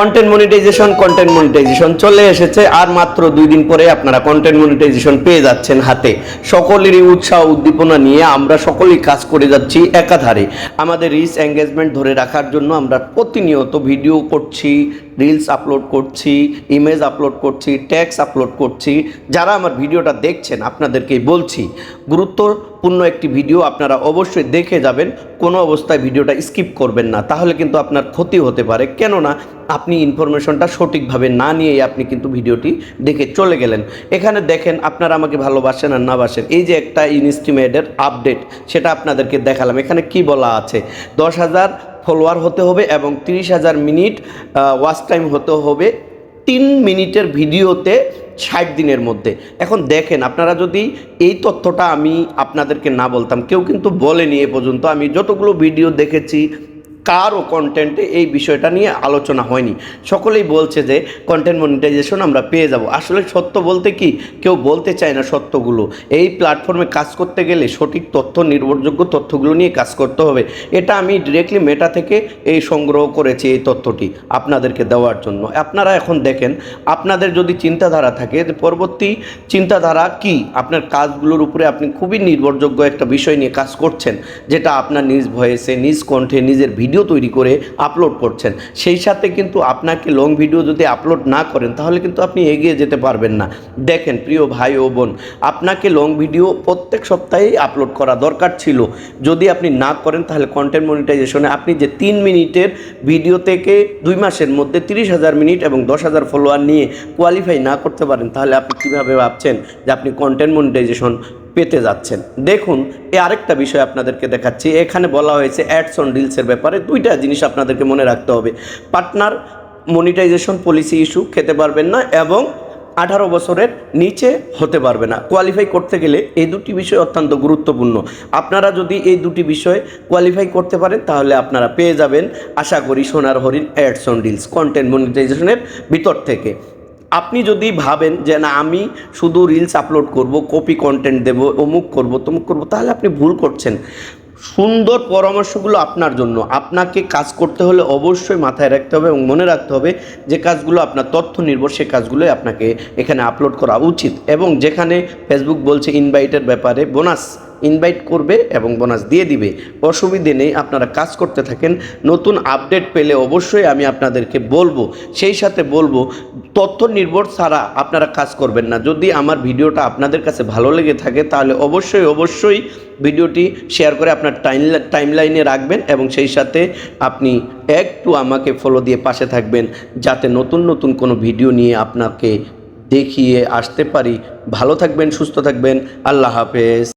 Content monetization content monetization চলে এসেছে আর মাত্র দুই দিন পরে আপনারা কন্টেন্ট মনিটাইজেশন পেয়ে যাচ্ছেন হাতে। সকলেরই উৎসাহ উদ্দীপনা নিয়ে আমরা সকলেই কাজ করে যাচ্ছি একাধারে। আমাদের রিচ এঙ্গেজমেন্ট ধরে রাখার জন্য আমরা প্রতিনিয়ত ভিডিও করছি রিলস আপলোড করছি ইমেজ আপলোড করছি ট্যাক্স আপলোড করছি। যারা আমার ভিডিওটা দেখছেন, আপনাদেরকেই বলছি গুরুত্বপূর্ণ একটি ভিডিও আপনারা অবশ্যই দেখে যাবেন। কোনো অবস্থায় ভিডিওটা স্কিপ করবেন না। তাহলে কিন্তু আপনার ক্ষতি হতে পারে। কেননা আপনি ইনফরমেশনটা সঠিকভাবে না নিয়েই আপনি কিন্তু ভিডিওটি দেখে চলে গেলেন। এখানে দেখেন, আপনারা আমাকে ভালোবাসেন আর না বাসেন। এই যে একটা ইনস্টিমেটের আপডেট, সেটা আপনাদেরকে দেখালাম। এখানে কি বলা আছে? দশ হাজার ফলোয়ার হতে হবে এবং তিরিশ হাজার মিনিট ওয়াচ টাইম হতে হবে। তিন মিনিটের ভিডিওতে ষাট দিনের মধ্যে। এখন দেখেন, আপনারা যদি এই তথ্যটা আমি আপনাদেরকে না বলতাম, কেউ কিন্তু বলেনি এ পর্যন্ত। আমি যতগুলো ভিডিও দেখেছি কারও কন্টেন্টে এই বিষয়টা নিয়ে আলোচনা হয়নি। সকলেই বলছে যে কন্টেন্ট মনিটাইজেশন আমরা পেয়ে যাব। আসলে সত্য বলতে কি? কেউ বলতে চায় না সত্যগুলো। এই প্ল্যাটফর্মে কাজ করতে গেলে সঠিক তথ্য, নির্ভরযোগ্য তথ্যগুলো নিয়ে কাজ করতে হবে। এটা আমি ডিরেক্টলি মেটা থেকে এই সংগ্রহ করেছি এই তথ্যটি আপনাদেরকে দেওয়ার জন্য। আপনারা এখন দেখেন, আপনাদের যদি চিন্তাধারা থাকে, যে পরবর্তী চিন্তাধারা কি? আপনার কাজগুলোর উপরে আপনি খুবই নির্ভরযোগ্য একটা বিষয় নিয়ে কাজ করছেন, যেটা আপনার নিজ ভয়েসে নিজ কণ্ঠে, নিজের ভিডিও তৈরি করে আপলোড করছেন। সেই সাথে কিন্তু আপনাকে লং ভিডিও যদি আপলোড না করেন, তাহলে কিন্তু আপনি এগিয়ে যেতে পারবেন না। দেখেন, প্রিয় ভাই ও বোন, আপনাকে লং ভিডিও প্রত্যেক সপ্তাহেই আপলোড করা দরকার ছিল। যদি আপনি না করেন, তাহলে কন্টেন্ট মনিটাইজেশনে আপনি যে তিন মিনিটের ভিডিও থেকে দুই মাসের মধ্যে তিরিশ হাজার মিনিট এবং দশ হাজার ফলোয়ার নিয়ে কোয়ালিফাই না করতে পারেন, তাহলে আপনি কীভাবে ভাবছেন যে আপনি কন্টেন্ট মনিটাইজেশন পেতে যাচ্ছেন। দেখুন, এ আরেকটা বিষয় আপনাদেরকে দেখাচ্ছি। এখানে বলা হয়েছে অ্যাডস অন রিলসের ব্যাপারে। দুইটা জিনিস আপনাদেরকে মনে রাখতে হবে। পার্টনার মনিটাইজেশন পলিসি ইস্যু খেতে পারবেন না এবং আঠারো বছরের নিচে হতে পারবে না। কোয়ালিফাই করতে গেলে এই দুটি বিষয় অত্যন্ত গুরুত্বপূর্ণ। আপনারা যদি এই দুটি বিষয় কোয়ালিফাই করতে পারেন, তাহলে আপনারা পেয়ে যাবেন আশা করি সোনার হরিণ অ্যাডস অন রিলস কন্টেন্ট মনিটাইজেশনের ভিতর থেকে। আপনি যদি ভাবেন যে না, আমি শুধু রিলস আপলোড করব কপি কন্টেন্ট দেব, অমুক করব, তমুক করব, তাহলে আপনি ভুল করছেন। সুন্দর পরামর্শগুলো আপনার জন্য। আপনাকে কাজ করতে হলে অবশ্যই মাথায় রাখতে হবে এবং মনে রাখতে হবে যে কাজগুলো আপনার তথ্য নির্ভর, সে কাজগুলোই আপনাকে এখানে আপলোড করা উচিত। এবং যেখানে ফেসবুক বলছে ইনভাইটের ব্যাপারে বোনাস ইনভাইট করবে এবং বোনাস দিয়ে দিবে। অসুবিধে নেই, আপনারা কাজ করতে থাকেন। নতুন আপডেট পেলে অবশ্যই আমি আপনাদেরকে বলব। সেই সাথে বলব, তথ্য নির্ভর ছাড়া আপনারা কাজ করবেন না। যদি আমার ভিডিওটা আপনাদের কাছে ভালো লেগে থাকে, তাহলে অবশ্যই অবশ্যই ভিডিওটি শেয়ার করে আপনার টাইম টাইম লাইনে রাখবেন এবং সেই সাথে আপনি একটু আমাকে ফলো দিয়ে পাশে থাকবেন, যাতে নতুন নতুন কোনো ভিডিও নিয়ে আপনাকে দেখিয়ে আসতে পারি। ভালো থাকবেন, সুস্থ থাকবেন। আল্লাহ হাফেজ।